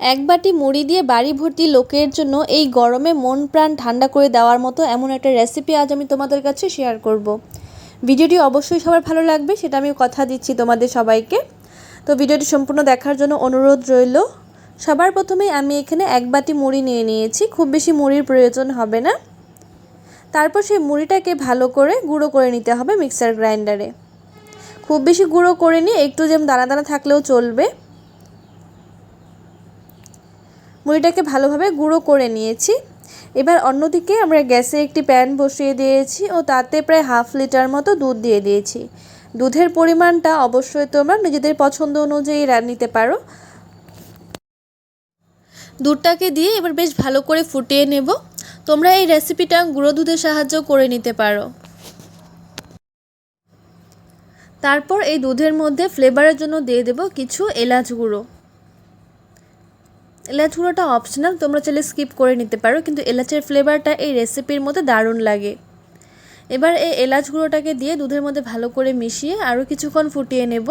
এক বাটি মুড়ি দিয়ে বাড়ি ভর্তি লোকের জন্য এই গরমে মন প্রাণ ঠান্ডা করে দেওয়ার মতো এমন একটা রেসিপি আজ আমি তোমাদের কাছে শেয়ার করব। ভিডিওটি অবশ্যই সবার ভালো লাগবে, সেটা আমি কথা দিচ্ছি তোমাদের সবাইকে। তো ভিডিওটি সম্পূর্ণ দেখার জন্য অনুরোধ রইল। সবার প্রথমে আমি এখানে এক বাটি মুড়ি নিয়ে নিয়েছি, খুব বেশি মুড়ির প্রয়োজন হবে না। তারপর সেই মুড়িটাকে ভালো করে গুঁড়ো করে নিতে হবে মিক্সার গ্রাইন্ডারে। খুব বেশি গুঁড়ো করে নিয়ে একটু যেমন দানা দানা থাকলেও চলবে। মুড়িটাকে ভালোভাবে গুঁড়ো করে নিয়েছি। এবার অন্যদিকে আমরা গ্যাসে একটি প্যান বসিয়ে দিয়েছি ও তাতে প্রায় হাফ লিটার মতো দুধ দিয়ে দিয়েছি। দুধের পরিমাণটা অবশ্যই তোমরা নিজেদের পছন্দ অনুযায়ী নিতে পারো। দুধটাকে দিয়ে এবার বেশ ভালো করে ফুটিয়ে নেব। তোমরা এই রেসিপিটা গুঁড়ো দুধের সাহায্য করে নিতে পারো। তারপর এই দুধের মধ্যে ফ্লেভারের জন্য দিয়ে দেব কিছু এলাচ গুঁড়ো। এলাচ গুঁড়োটা অপশনাল তোমরা চাইলে স্কিপ করে নিতে পারো, কিন্তু এলাচের ফ্লেভারটা এই রেসিপির মধ্যে দারুণ লাগে। এবার এই এলাচ গুঁড়োটাকে দিয়ে দুধের মধ্যে ভালো করে মিশিয়ে আরও কিছুক্ষণ ফুটিয়ে নেব।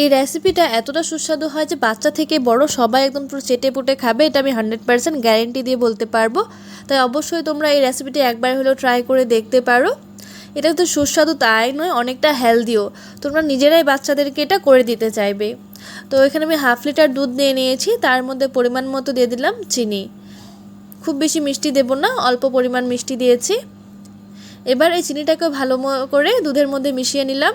এই রেসিপিটা এতটা সুস্বাদু হয় যে বাচ্চা থেকে বড় সবাই একদম পুরো চেটে পুটে খাবে, এটা আমি হান্ড্রেড পারসেন্ট গ্যারেন্টি দিয়ে বলতে পারব। তাই অবশ্যই তোমরা এই রেসিপিটি একবার হলেও ট্রাই করে দেখতে পারো। এটা তো সুস্বাদু, তাই নয়, অনেকটা হেলদিও তোমরা নিজেরাই বাচ্চাদেরকে এটা করে দিতে চাইবে। তো এখানে আমি হাফ লিটার দুধ নিয়ে নিয়েছি, তার মধ্যে পরিমাণ মতো দিয়ে দিলাম চিনি। খুব বেশি মিষ্টি দেব না, অল্প পরিমাণ মিষ্টি দিয়েছি। এবার এই চিনিটাকে ভালো করে দুধের মধ্যে মিশিয়ে নিলাম।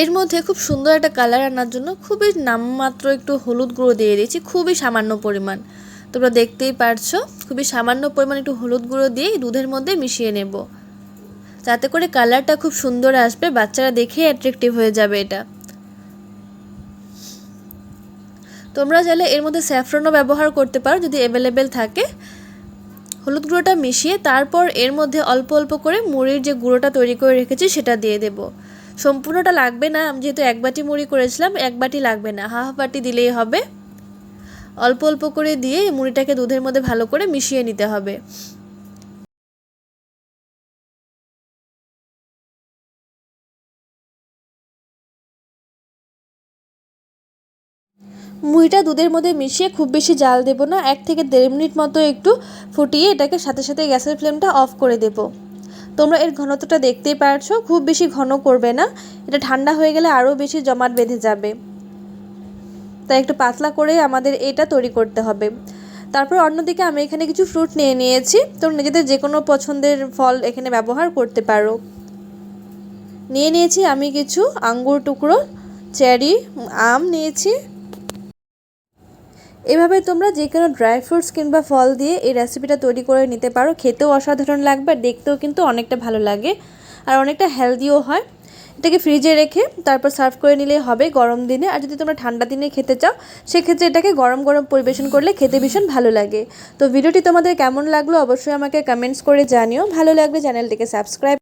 এর মধ্যে খুব সুন্দর একটা কালার আনার জন্য খুবই নামমাত্র একটু হলুদ গুঁড়ো দিয়ে দিয়েছি, খুবই সামান্য পরিমাণ। তোমরা দেখতেই পারছ, খুবই সামান্য পরিমাণ একটু হলুদ গুঁড়ো দিয়ে দুধের মধ্যে মিশিয়ে নেব। যাতে করে কালারটা খুব সুন্দর আসবে, বাচ্চারা দেখে অ্যাট্রাকটিভ হয়ে যাবে এটা। তোমরা চাইলে এর মধ্যে স্যাফরনও ব্যবহার করতে পারো যদি অ্যাভেলেবেল থাকে। হলুদ গুঁড়োটা মিশিয়ে তারপর এর মধ্যে অল্প অল্প করে মুড়ির যে গুঁড়োটা তৈরি করে রেখেছি সেটা দিয়ে দেব। সম্পূর্ণটা লাগবে না, আমি যেহেতু এক বাটি মুড়ি করেছিলাম, এক বাটি লাগবে না হাফ বাটি দিলেই হবে। অল্প অল্প করে দিয়ে মুড়িটাকে দুধের মধ্যে ভালো করে মিশিয়ে নিতে হবে। মুড়িটা দুধের মধ্যে মিশিয়ে খুব বেশি জাল দেব না, এক থেকে দেড় মিনিট মতো একটু ফুটিয়ে এটাকে সাথে সাথে গ্যাসের ফ্লেমটা অফ করে দেব। তোমরা এর ঘনত্বটা দেখতেই পারছ, খুব বেশি ঘন করবে না, এটা ঠান্ডা হয়ে গেলে আরও বেশি জমাট বেঁধে যাবে। তাই একটু পাতলা করে আমাদের এটা তৈরি করতে হবে। তারপর অন্যদিকে আমি এখানে কিছু ফ্রুট নিয়ে নিয়েছি। তোমরা নিজেদের যে কোনো পছন্দের ফল এখানে ব্যবহার করতে পারো। নিয়ে নিয়েছি আমি কিছু আঙ্গুর টুকরো, চেরি, আম নিয়েছি। এভাবে তোমরা যে কোনো ড্রাই ফ্রুটস কিংবা ফল দিয়ে এই রেসিপিটা তৈরি করে নিতে পারো। খেতেও অসাধারণ লাগবে, দেখতেও কিন্তু অনেকটা ভালো লাগে। আর অনেকটা হেলদিও হয়। এটাকে ফ্রিজে রেখে তারপর সার্ভ করে নিলেই হবে গরম দিনে। আর যদি তোমরা ঠান্ডা দিনে খেতে চাও, সেক্ষেত্রে এটাকে গরম গরম পরিবেশন করলে খেতে ভীষণ ভালো লাগে। তো ভিডিওটি তোমাদের কেমন লাগল অবশ্যই আমাকে কমেন্টস করে জানিও। ভালো লাগলে চ্যানেলটিকে সাবস্ক্রাইব